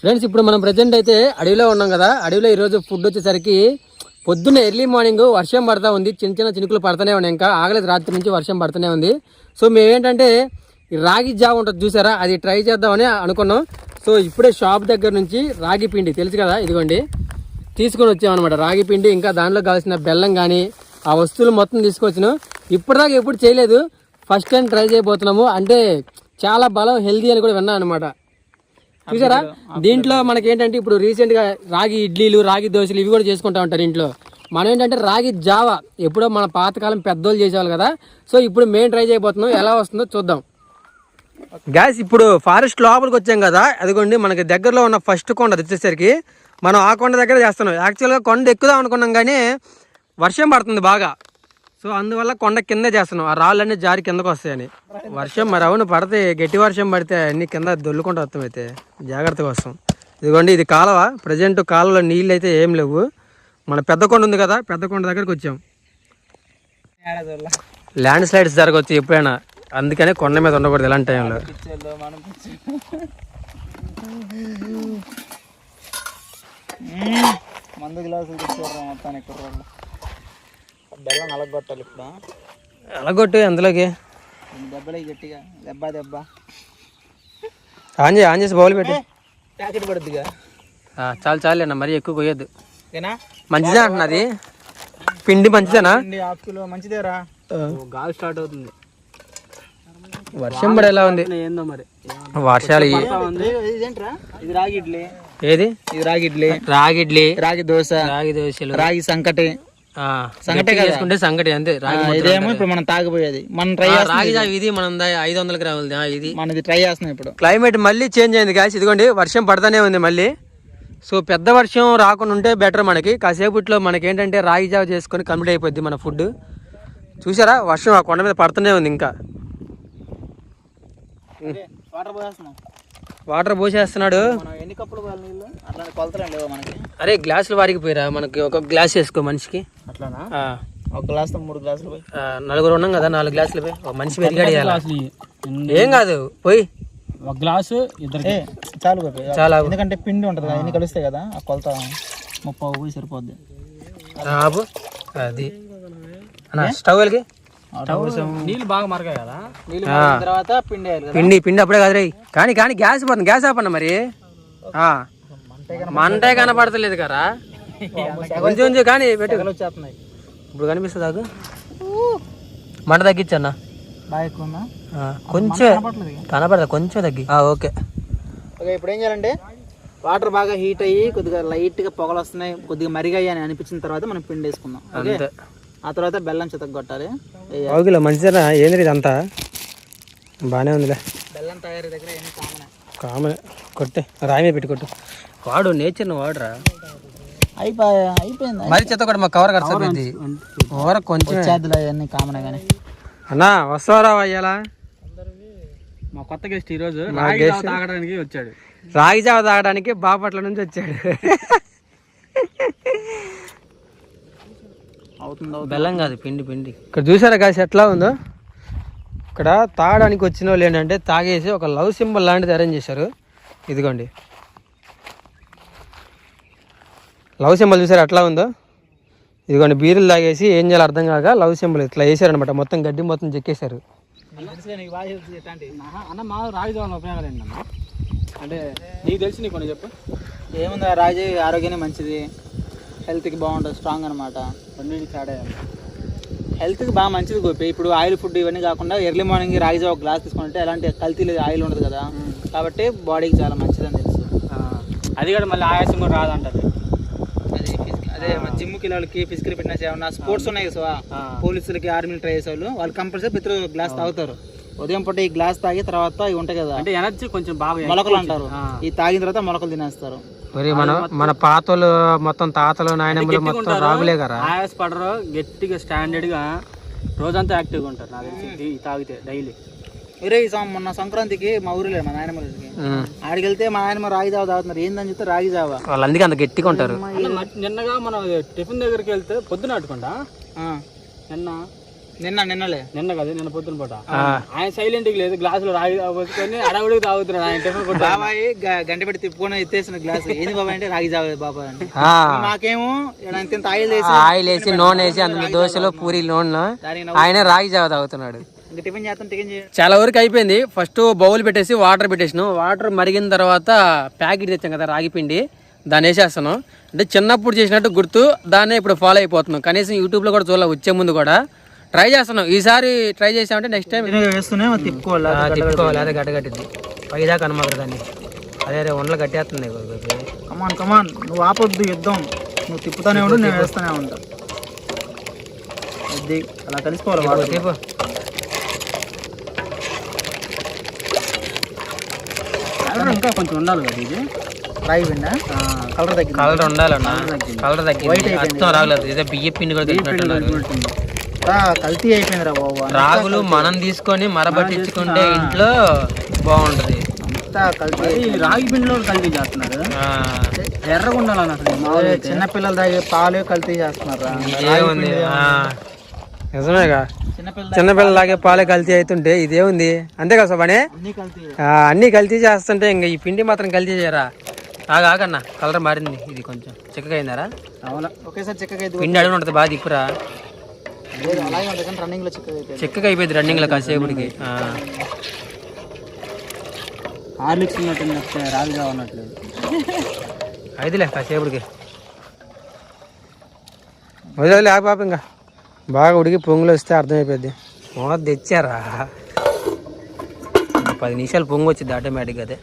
Friends ఇప్పుడు మనం present అయితే అడవిలో ఉన్నాం కదా. అడవిలో ఈరోజు ఫుడ్ వచ్చేసరికి పొద్దున్న ఎర్లీ మార్నింగ్ వర్షం పడతా ఉంది. చిన్న చిన్న చినుకులు పడుతూనే ఉన్నాయి. ఇంకా ఆగలేదు రాత్రి నుంచి వర్షం పడుతూనే ఉంది. సో మేమేంటంటే రాగి జావ ఉంటుంది చూసారా? అది ట్రై చేద్దామని అనుకున్నాం. సో ఇప్పుడే షాప్ దగ్గర నుంచి రాగి పిండి తెలుసు కదా? ఇదిగోండి. తీసుకొని వచ్చామన్నమాట రాగి పిండి ఇంకా దాంట్లో కావాల్సిన బెల్లం కానీ ఆ వస్తువులు మొత్తం తీసుకొచ్చినాం. ఇప్పటిదాకా ఎప్పుడు చేయలేదు. ఫస్ట్ టైం ట్రై చేయబోతున్నాము. అంటే చాలా బలం హెల్దీ అని కూడా విన్నాను అనమాట చూసారా? దీంట్లో మనకి ఏంటంటే ఇప్పుడు రీసెంట్గా రాగి ఇడ్లీలు రాగి దోశలు ఇవి కూడా చేసుకుంటా ఉంటారు ఇంట్లో. మనం ఏంటంటే రాగి జావా ఎప్పుడో మన పాతకాలం పెద్దోళ్ళు చేసేవాళ్ళు కదా. సో ఇప్పుడు మేము ట్రై చేయబోతున్నాం. ఎలా వస్తుందో చూద్దాం. గ్యాస్ ఇప్పుడు ఫారెస్ట్ లోపలికి వచ్చాం కదా. అదిగోండి మనకి దగ్గరలో ఉన్న ఫస్ట్ కొండ వచ్చేసరికి మనం ఆ కొండ దగ్గర చేస్తున్నాం. యాక్చువల్గా కొండ ఎక్కుదాం అనుకున్నాం కానీ వర్షం పడుతుంది బాగా. సో అందువల్ల కొండ కింద చేస్తున్నాం. ఆ రాళ్ళన్నీ జారి కిందకు వస్తాయని. వర్షం మరి అవును పడితే గట్టి వర్షం పడితే అన్ని కింద దొల్లుకుంటూ వస్తాం అయితే. జాగ్రత్తగా వస్తాం. ఇదిగోండి ఇది కాలువ. ప్రజెంట్ కాలువలో నీళ్ళు అయితే ఏం లేవు. మన పెద్ద కొండ ఉంది కదా పెద్ద కొండ దగ్గరికి వచ్చాం. ల్యాండ్ స్లైడ్స్ జరగవచ్చు ఎప్పుడైనా. అందుకనే కొండ మీద ఉండకూడదు ఇలాంటి టైంలో. మందు గ్లాసులు మొత్తానికి బెల్లం నలగొట్టాలి ఇప్పుడు. ఎలాగొట్టు అందులోకి దెబ్బలే గట్టిగా. దెబ్బ దెబ్బ. ఆన్ చేసి ఆన్ చేసి బౌల్ పెట్టి. ప్యాకెట్ పడుద్దిగా ఆ, చాలు చాలు అన్న మరీ ఎక్కువ కొయ్యొద్దు. ఏనా? మంచిదే అంటున్నది పిండి మంచిదేనా? పిండి హాఫ్ కిలో మంచిదేరా. గాలి స్టార్ట్ అవుతుంది. వర్షం పడి ఎలా ఉంది? ఏందో మరి. వర్షాలు ఇది రాగి ఇడ్లీ. ఏది? ఇది రాగి ఇడ్లీ. రాగి ఇడ్లీ. రాగి దోశ. రాగి దోశలు. రాగి సంకటి. సంగటే? చేసుకుంటే సంగటి అంతే. ఇదేమో. ఇప్పుడు మనం తాగిపోయేది. మనం ట్రై రాగి జావ ఇది మనం ఐదు వందల గ్రాములది ఆ, ఇది. మనం ఇది ట్రై చేస్తున్నాం ఇప్పుడు. క్లైమేట్ మళ్ళీ చేంజ్ అయింది గాయస్ ఇదిగోండి వర్షం పడతానే ఉంది మళ్ళీ. సో పెద్ద వర్షం రాకుండా ఉంటే బెటర్ మనకి. కాసేపట్లో మనకి ఏంటంటే రాగి జావ చేసుకొని కంప్లీట్ అయిపోద్ది మన ఫుడ్ చూసారా? వర్షం ఆ కొండ మీద పడుతూనే ఉంది ఇంకా. వాటర్ పోసేస్తున్నాం. వాటర్ పోసేస్తున్నాడు. మనం ఎన్ని కప్పులు పోయాలి నీళ్ళు? అట్లాంటి కొలతలు లేవు మనకి? అరే గ్లాసులు వారికి పోయిరా మనకి ఒక గ్లాస్ వేసుకో మనిషికి. అట్లానా? ఆ, ఒక గ్లాస్తో మూడు గ్లాసులు పోయి. ఆ, నలుగురు ఉన్నాం కదా నాలుగు గ్లాసులు పోయి. ఒక మనిషి పెరిగాడు. ఏం కాదు పోయి. ఒక గ్లాసు ఇద్దరు చాలు చాలా. ఎందుకంటే పిండి ఉంటుంది కదా ఎన్ని కలుస్తాయి కదా ఆ కొలత ముప్పై పోయి సరిపోద్ది. అది. అన్న స్టవ్ వెలిగి. నీళ్ళు బాగా మరగాయి కదా? నీళ్ళు ఆ. తర్వాత పిండి పిండి పిండి అప్పుడే కాదు కానీ కానీ గ్యాస్ పోతుంది. గ్యాస్ ఆపన్న మరి. మంటే కనపడతలేదు కదా కొంచెం కొంచెం కానీ పెట్టు. ఇప్పుడు కనిపిస్తుంది నాకు మంట తగ్గించన్న కొంచెం. కనపడదా కొంచెం తగ్గి. ఓకే. ఓకే ఇప్పుడు ఏం చేయాలంటే వాటర్ బాగా హీట్ అయ్యి కొద్దిగా లైట్గా పొగలు వస్తున్నాయి కొద్దిగా మరిగాయి అని అనిపించిన తర్వాత మనం పిండి వేసుకుందాం. ఓకే? అంతే. ఆ తర్వాత బెల్లం చితగొట్టాలి. ఓకేలే మంచిదేనా? ఏంది ఇదంతా? బాగానే ఉందిలే. బెల్లం తయారీ దగ్గర ఏమి కామన్. కామన్. కొట్టే. రాయి మీద పెట్టి కొట్టు వాడు నేచర్ని వాడురా. అయిపోయి అయిపోయింది? మరి చెత్త కూడా మా కవర్ కడుతుంది ఓర కొంచెం. చేతులు అవన్నీ కామన్ గానే. అన్నా వస్తావరా అయ్యాలా మా కొత్త గెస్ట్ ఈ రోజు మా guest? తాగడానికి వచ్చాడు. రాగి జావ తాగడానికి బాపట్ల నుంచి వచ్చాడు. అవుతుందో బెల్లం కాదు పిండి పిండి. ఇక్కడ చూసారా కాసి ఎట్లా ఉందో? ఇక్కడ తాగడానికి వచ్చిన వాళ్ళు ఏంటంటే తాగేసి ఒక లవ్ సింబల్ లాంటిది అరేంజ్ చేశారు. ఇదిగోండి. లవ్ సింబల్ చూసారా ఎట్లా ఉందో? ఇదిగోండి బీరులు తాగేసి ఏం చేయాలో అర్థం కాక లవ్ సింబల్ ఇట్లా వేసారనమాట మొత్తం గడ్డి మొత్తం చెక్కేశారు. అన్న మా ఉపయోగాలు అంటే నీకు తెలిసి నీకు కొన్ని చెప్పు. ఏముంది రాగి ఆరోగ్యానికి మంచిది? హెల్త్కి బాగుంటుంది స్ట్రాంగ్ అనమాట రెండింటికి తేడా హెల్త్కి బాగా మంచిది గోపి. ఇప్పుడు ఆయిల్ ఫుడ్ ఇవన్నీ కాకుండా ఎర్లీ మార్నింగ్ రాగి ఒక గ్లాస్ తీసుకుంటే ఎలాంటి కల్తీ ఆయిల్ ఉండదు కదా. కాబట్టి బాడీకి చాలా మంచిదని తెలుసు. అది కూడా మళ్ళీ ఆయాసం కూడా రాదంటారు. అది physical- అదే మన జిమ్కి వాళ్ళకి ఫిజికల్ ఫిట్నెస్ ఏమన్నా స్పోర్ట్స్ ఉన్నాయి కదా పోలీసులకి ఆర్మీలు ట్రై చేసే వాళ్ళు వాళ్ళు కంపల్సరీ ప్రతి గ్లాస్ తాగుతారు. ఉదయం పూట ఈ గ్లాస్ తాగి తర్వాత ఇవి ఉంటాయి కదా. అంటే ఎనర్జీ కొంచెం బాగా మొలకలు అంటారు. ఈ తాగిన తర్వాత మొలకలు తినేస్తారు. మరి మన మన పాతలు మొత్తం తాతలు నాయనమ్మలు మొత్తం రాగులే కదా? ఆయాస పడరు. గట్టిగా స్టాండర్డ్గా రోజంతా యాక్టివ్గా ఉంటారు. నాకు తెలిసి తాగితే డైలీ. ఒరే మొన్న సంక్రాంతికి మా ఊరిలో మా నాయనమ్మ. ఆడికి వెళ్తే మా నాయనమ్మ రాగి జావ తాగుతున్నారు. ఏందని చెప్తే రాగి జావ. వాళ్ళు అందుకే అంత గట్టిగా ఉంటారు. నిన్నగా మనం టిఫిన్ దగ్గరికి వెళ్తే పొద్దున అట్టుకుండా ఆ, నిన్న నిన్న నిన్నలే. నిన్న కదా నిన్న పొద్దున పూట. ఆయన సైలెంట్ లేదు గ్లాసులో రాగి పోసుకొని అడవుడికి తాగుతున్నాడు ఆయన టిఫిన్ బాబాయ్ గంట పెట్టి తిప్పుకొని ఎత్తేసిన గ్లాస్ ఏంది బాబాయ్ అంటే రాగి జావ బాబాయ్ అంటే ఆ, మాకేమో ఇంత ఆయిల్ వేసి ఆయిల్ వేసి నూనె వేసి అందులో దోశలు పూరి నూనె ఆయన రాగి జావ తాగుతున్నాడు. చాలా వరకు అయిపోయింది. ఫస్ట్ బౌల్ పెట్టేసి వాటర్ పెట్టేసాను. వాటర్ మరిగిన తర్వాత ప్యాకెట్ తెచ్చాం కదా రాగి పిండి. దాన్ని వేసేస్తాను అంటే చిన్నప్పుడు చేసినట్టు గుర్తు దాన్నే ఇప్పుడు ఫాలో అయిపోతున్నాం. కనీసం యూట్యూబ్లో కూడా చూడాలి వచ్చే ముందు కూడా. ట్రై చేస్తున్నాం. ఈసారి ట్రై చేసామంటే నెక్స్ట్ టైం వేస్తూనే తిప్పుకోవాలి. తిప్పుకోవాలి అదే గడ్డగట్టింది పైదాకా అనమాట దాన్ని. అదే అదే ఉండలు కట్టేస్తుంది కమాన్ కమాన్ నువ్వు ఆపొద్దు యుద్ధం. నువ్వు తిప్పుతానే ఉండు నేను వేస్తూనే ఉంటా. అలా కలిసిపోవాలి తీపు. ఇంకా కొంచెం ఉండాలి కదా ఇది? పిండా కలర్ తగ్గింది. కలర్ ఉండాలన్నా. కలర్ తగ్గింది. అర్థం రాగలేదు ఇదే బియ్య పిండి కూడా రా, కల్తీ అయిపోయిందిరా బాబు. రాగులు మనం తీసుకొని మరబట్టించుకుంటే ఇంట్లో బాగుంటది. అంతా కల్తీ ఈ రాగి పిండిలో కల్తీ చేస్తున్నారు? ఆ, ఎర్రగా అసలు అయితే. చిన్న పిల్లలు తాగే పాలు కల్తీ చేస్తున్నారు రా. నిజమేగా. చిన్నపిల్లలు లాగే పాలే కల్తీ అవుతుంటే ఇదేముంది? అంతే కదా సబానే అన్ని కల్తీ. ఆ, అన్నీ కల్తీ చేస్తుంటే ఇంకా ఈ పిండి మాత్రం కల్తీ చేయరా? ఆగా ఆగన్నా కలర్ మారింది. ఇది కొంచెం చిక్కగా అయిందారా అవునా ఒకేసారి చిక్కగా పిండి అడుగు ఉంటుంది బాగా ఇప్పురా చిక్కగా అయిపోయింది చిక్కగా అయిపోయింది రన్నింగ్లో కాసేపటికి. ఆ. హార్లిక్స్ ఉన్నట్టు ఉన్నట్లేదు అయిదిలే కాసేపటికి. వదిలే ఆ పాప ఇంకా. బాగా ఉడికి పొంగులు వస్తే అర్థమైపోద్ది. మూత తెచ్చారా? పది నిమిషాలు పొంగు వచ్చింది ఆటోమేటిక్గా అదే.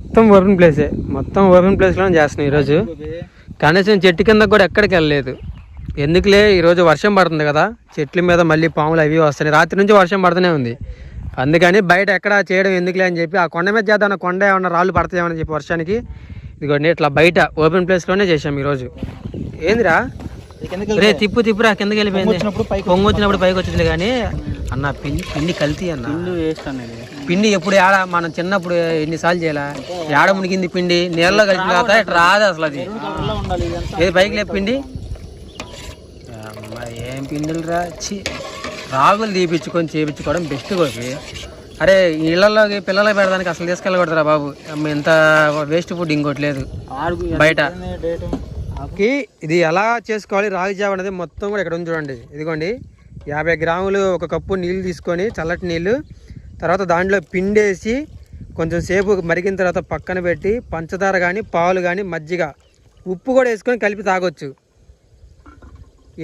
మొత్తం ఓపెన్ ప్లేసే మొత్తం ఓపెన్ ప్లేస్లోనే చేస్తున్నాం ఈరోజు. కనీసం చెట్టు కింద కూడా ఎక్కడికి వెళ్ళలేదు. ఎందుకులే? ఈరోజు వర్షం పడుతుంది కదా. చెట్ల మీద మళ్ళీ పాములు అవి వస్తున్నాయి. రాత్రి నుంచి వర్షం పడుతూనే ఉంది. అందుకని బయట ఎక్కడ చేయడం ఎందుకులే అని చెప్పి ఆ కొండ మీద చేద్దాం కొండ ఏమన్నా రాళ్ళు పడతాయేమని చెప్పి వర్షానికి ఇదిగోండి ఇట్లా బయట ఓపెన్ ప్లేస్లోనే చేసాం ఈరోజు. ఏందిరా? రే తిప్పు తిప్పురా కిందకి వెళ్ళిపోయింది పొంగు వచ్చినప్పుడు పైకి వచ్చింది కానీ అన్న పిండి పిండి కల్తీ అన్న. పిండి ఎప్పుడు ఏడ మనం చిన్నప్పుడు ఎన్నిసార్లు చేయాలా? ఏడ మునిగింది పిండి? నీళ్ళలో తర్వాత ఇట్లా రాదు అసలు అది. ఏది పైకి లేపు పిండి? ఏం పిండిలు రా. రాగులు తీపిచ్చుకొని చేపించుకోవడం బెస్ట్ కోపి అరే ఇళ్ళల్లోకి పిల్లలకి పెడడానికి అసలు తీసుకెళ్ళకూడదురా బాబు. అమ్మ, ఇంత వేస్ట్ ఫుడ్ ఇంకోటి లేదు. బయట. ఇది ఎలా చేసుకోవాలి? రాగి జావ అనేది మొత్తం కూడా ఇక్కడ ఉంది చూడండి. ఇదిగోండి. యాభై గ్రాములు ఒక కప్పు నీళ్ళు తీసుకొని చల్లటి నీళ్ళు తర్వాత దాంట్లో పిండేసి కొంచెం సేపు మరిగిన తర్వాత పక్కన పెట్టి పంచదార కానీ పాలు కానీ మజ్జిగ ఉప్పు కూడా వేసుకొని కలిపి తాగొచ్చు.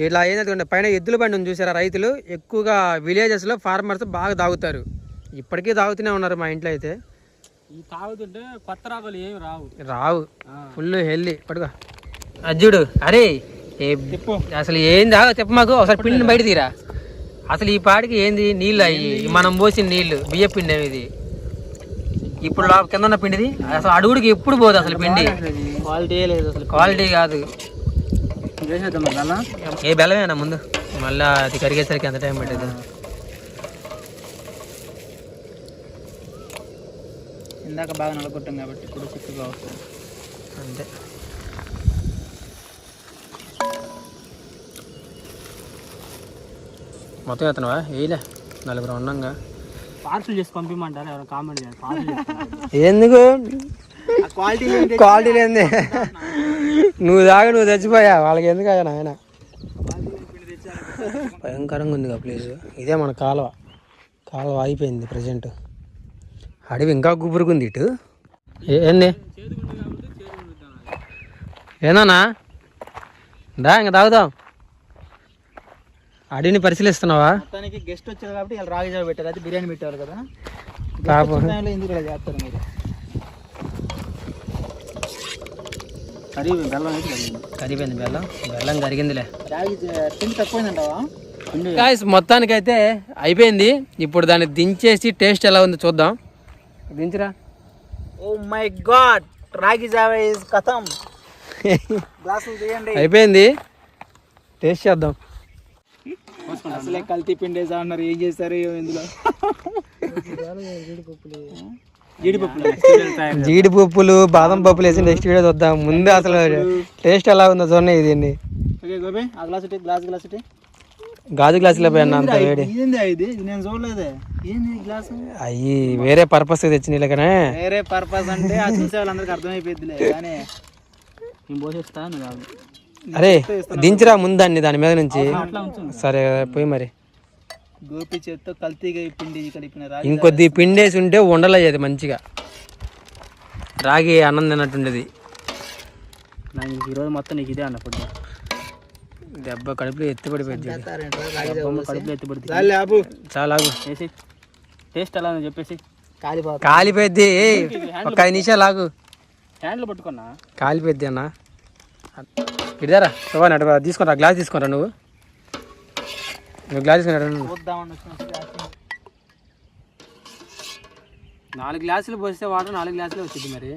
ఇలా ఏంటంటే పైన ఎద్దుల బండి ఉంది చూసారా రైతులు? ఎక్కువగా విలేజెస్లో ఫార్మర్స్ బాగా తాగుతారు. ఇప్పటికీ తాగుతూనే ఉన్నారు మా ఇంట్లో అయితే. తాగుతుంటే కొత్త రాగులు ఏమి రావు. రావు. ఫుల్ హెల్దీ పడుకో అజ్జుడు అరే ఏ అసలు ఏంది ఆగో చెప్పు మాకు. ఒకసారి పిండిని బయట తీరా. అసలు ఈ పాడికి ఏంది? నీళ్ళు అయ్యి మనం పోసిన నీళ్ళు. బియ్య పిండి ఇది. ఇప్పుడు కింద ఉన్న పిండిది. అసలు అడుగుడికి ఎప్పుడు పోదు అసలు పిండి. క్వాలిటీ లేదు అసలు. క్వాలిటీ కాదు. ఏ బెల్లమేనా ముందు. మళ్ళీ అది కరిగేసరికి ఎంత టైం పట్టేది. ఇందాక బాగా నలగొట్టాం కాబట్టి ఇప్పుడు చిక్కగా వస్తుంది. అంతే. మొత్తం ఎత్తనవా? వేయలే నలుగురు ఉన్నాగా. పార్సల్ చేసి పంపించమంటారు ఎవరైనా కామెంట్ చేయండి పార్సల్ చేస్తాను ఎందుకు? ఆ క్వాలిటీ క్వాలిటీ లేని నువ్వు దాకా నువ్వు చచ్చిపోయా. వాళ్ళకి ఎందుకు అయ్యా నాయన? భయంకరంగా ఉంది ప్లేస్. ఇదే మన కాలువ. కాలువ అయిపోయింది ప్రజెంట్. అడవి ఇంకా గుబురుగుంది ఇటు. ఏ- ఏంది? ఏందన్నా దా ఇంకా తాగుదాం. అడవిని పరిశీలిస్తున్నావా? గెస్ట్ వచ్చారు కాబట్టి ఇలా రాగి పెట్టారు. అది బిర్యానీ పెట్టారు కదా. Guest కర్రీ బెల్లం వేసి కలిగింది. కరిగిపోయింది బెల్లం? బెల్లం కరిగిందిలే. పిండి తక్కువైందంటావా గాయస్ మొత్తానికైతే అయిపోయింది. ఇప్పుడు దాన్ని దించేసి టేస్ట్ ఎలా ఉందో చూద్దాం. దించరా. ఓ మై గాడ్ రాగి జావ ఇస్ కథం. గ్లాసులు తీయండి అయిపోయింది. టేస్ట్ చేద్దాం. అసలే కల్తీ పిండేసా అన్నారు ఏం చేస్తారు ఇందులో. జీడిపప్పులు జీడిపప్పులు బాదం పప్పులు వేసి నెక్స్ట్ వీడియో చూద్దాం. ముందు అసలు టేస్ట్ ఎలా ఉందో చూడండి ఇది గాజు గ్లాసులో పోయినా అంత వేడి. ఏంది ఇది? ఇది నేను చూడలేదే. ఏంది ఈ గ్లాసు అయ్యి వేరే పర్పస్ తెచ్చిన ఇలాగనే వేరే పర్పస్ అంటే ఆ చూసే వాళ్ళందరికీ అర్థమైపోద్దిలే కానీ నేను పోసేస్తాను కాదు. అరే దించిరా ముందాన్ని దాని మీద నుంచి. సరే పోయి మరి. గోపి చేత్తో కల్తీగా ఈ పిండి కలిపిన రాగి ఇంకొద్ది పిండేసి ఉంటే ఉండలయ్యేది మంచిగా. రాగి అన్నం తిన్నట్టుండేది. నాకు ఈరోజు మొత్తం నీకు ఇదే అన్న ఫుడ్. దెబ్బ కడుపులో ఎత్తిపడిపోయింది. కడుపులో ఎత్తిపడుతుంది చాలే. వేసి టేస్ట్ ఎలా ఉందో చెప్పేసి. కాలిపోద్ది ఒక ఐదు నిమిషాలు ఆగు. హ్యాండ్లు పట్టుకున్నా. కాలిపోద్ది అన్న. ఇడిదారా తీసుకురా గ్లాస్ తీసుకురా నువ్వు. నువ్వు గ్లాస్ తీసుకురా నువ్వు చూద్దామని వచ్చిన నాలుగు గ్లాసులు పోస్తే వాటర్ నాలుగు గ్లాసులు వచ్చింది మరి.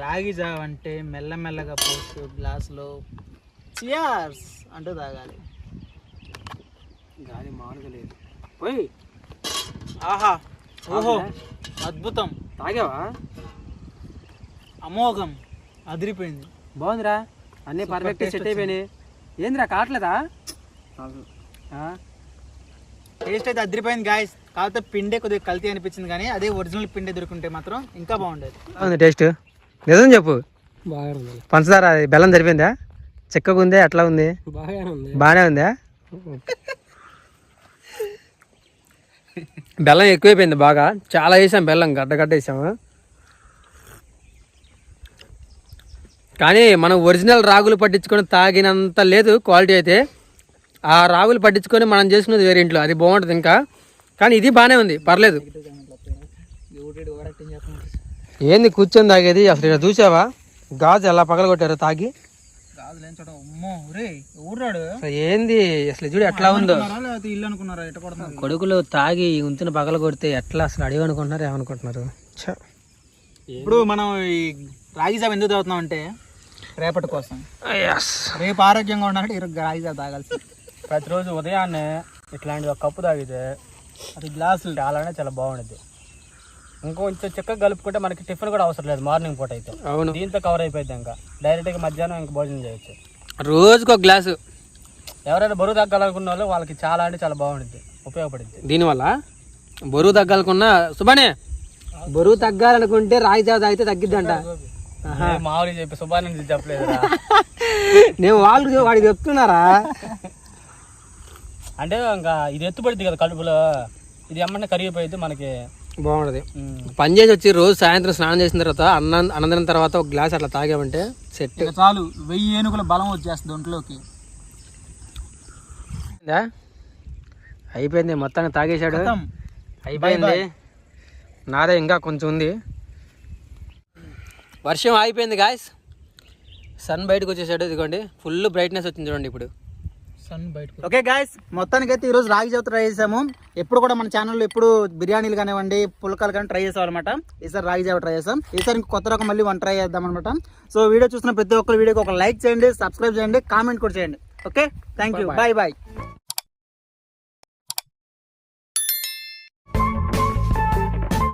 రాగి జావ అంటే మెల్లమెల్లగా పోస్తూ గ్లాసులో చియార్స్ అంటూ తాగాలి. గాలి మామూలుగా లేదు. పోయి. ఆహా ఓహో అద్భుతం. తాగావా? అమోఘం అదిరిపోయింది. బాగుందిరా. అన్నీ పర్ఫెక్ట్ సెట్ అయిపోయినాయి. ఏందిరా కావట్లేదా? టేస్ట్ అయితే అదిరిపోయింది గాయస్ కాకపోతే పిండే కొద్దిగా కల్తీ అనిపించింది కానీ అదే ఒరిజినల్ పిండే దొరుకుంటే మాత్రం ఇంకా బాగుండేది. బాగుంది టేస్ట్. నిజం చెప్పు. పంచదార బెల్లం సరిపోయిందా? చెక్కగా ఉంది అట్లా ఉంది? బాగానే ఉందా. బెల్లం ఎక్కువైపోయింది బాగా. చాలా వేసాం బెల్లం గడ్డ గడ్డ వేసాము కానీ మనం ఒరిజినల్ రాగులు పట్టించుకొని తాగినంత లేదు క్వాలిటీ అయితే. ఆ రాగులు పట్టించుకొని మనం చేసుకునేది వేరే ఇంట్లో. అది బాగుంటుంది ఇంకా. కానీ ఇది బాగానే ఉంది. పర్లేదు. ఏంది కూర్చొని తాగేది? అసలు ఇక్కడ చూసావా? గాజు ఎలా పగలగొట్టారో తాగి. ఏంది? అసలు చూడు ఎట్లా ఉందో. కొడుకులు తాగి ఉంచిన పగల కొడితే ఎట్లా అసలు అడిగి అనుకుంటున్నారు? ఏమనుకుంటున్నారు. ఇప్పుడు మనం ఈ రాగి జావ ఎందుకు తాగుతున్నాం అంటే రేపటి కోసం. Yes. రేపు ఆరోగ్యంగా ఉండాలంటే ఈరోజు రాగి జావ తాగాల్సి ప్రతిరోజు ఉదయాన్నే ఇట్లాంటి ఒక కప్పు తాగితే అది గ్లాసులు చాలానే చాలా బాగుంటుంది ఇంకొంచెం చెక్క కలుపుకుంటే మనకి టిఫిన్ కూడా అవసరం లేదు మార్నింగ్ పూట అయితే. అవును. దీంతో కవర్ అయిపోయింది ఇంకా. డైరెక్ట్గా మధ్యాహ్నం ఇంకా భోజనం చేయొచ్చు. రోజుకు ఒక గ్లాసు. ఎవరైనా బరువు తగ్గాలనుకున్న వాళ్ళు వాళ్ళకి చాలా అంటే చాలా బాగుంటుంది ఉపయోగపడుద్ది. దీనివల్ల బరువు తగ్గాలనుకున్నా సుబానే బరువు తగ్గాలనుకుంటే రాగి జావ తాగితే తగ్గిద్దంట. ఏ మామూలుగా చెప్పి శుభాన్ని చెప్పలేదు నేను వాళ్ళు వాడికి చెప్తున్నారా? అంటే ఇంకా ఇది ఎత్తుపడుద్ది కదా కడుపులో ఇది ఎమ్మన్నా కరిగిపోయింది మనకి. బాగుంటది పని చేసి వచ్చి రోజు సాయంత్రం స్నానం చేసిన తర్వాత అన్నం అన్నం తర్వాత ఒక గ్లాస్ అట్లా తాగామంటే సెట్. చాలు వెయ్యి ఏనుగుల బలం వచ్చేస్తుంది ఒంట్లోకి? అయిపోయింది మొత్తాన్ని తాగేశాడు. అయిపోయింది. నాదే ఇంకా కొంచెం ఉంది. వర్షం అయిపోయింది గాయస్ సన్ బయటకు వచ్చేసాడు ఇదిగోండి. ఫుల్ బ్రైట్నెస్ వచ్చింది చూడండి ఇప్పుడు. సన్ బయటకు ఓకే గాయస్ మొత్తానికి అయితే ఈరోజు రాగి జావ ట్రై చేసాము. ఎప్పుడు కూడా మన ఛానల్లో ఎప్పుడు బిర్యానీలు కానివ్వండి పుల్కాలు కానీ ట్రై చేసాం అనమాట ఈసారి రాగి జావ ట్రై చేసాం ఈసారి ఇంకో కొత్త రకం మళ్ళీ వన్ ట్రై చేద్దాం అనమాట సో వీడియో చూసిన ప్రతి ఒక్కరు వీడియోకి ఒక లైక్ చేయండి సబ్స్క్రైబ్ చేయండి కామెంట్ కూడా చేయండి. Okay? Thank you bye bye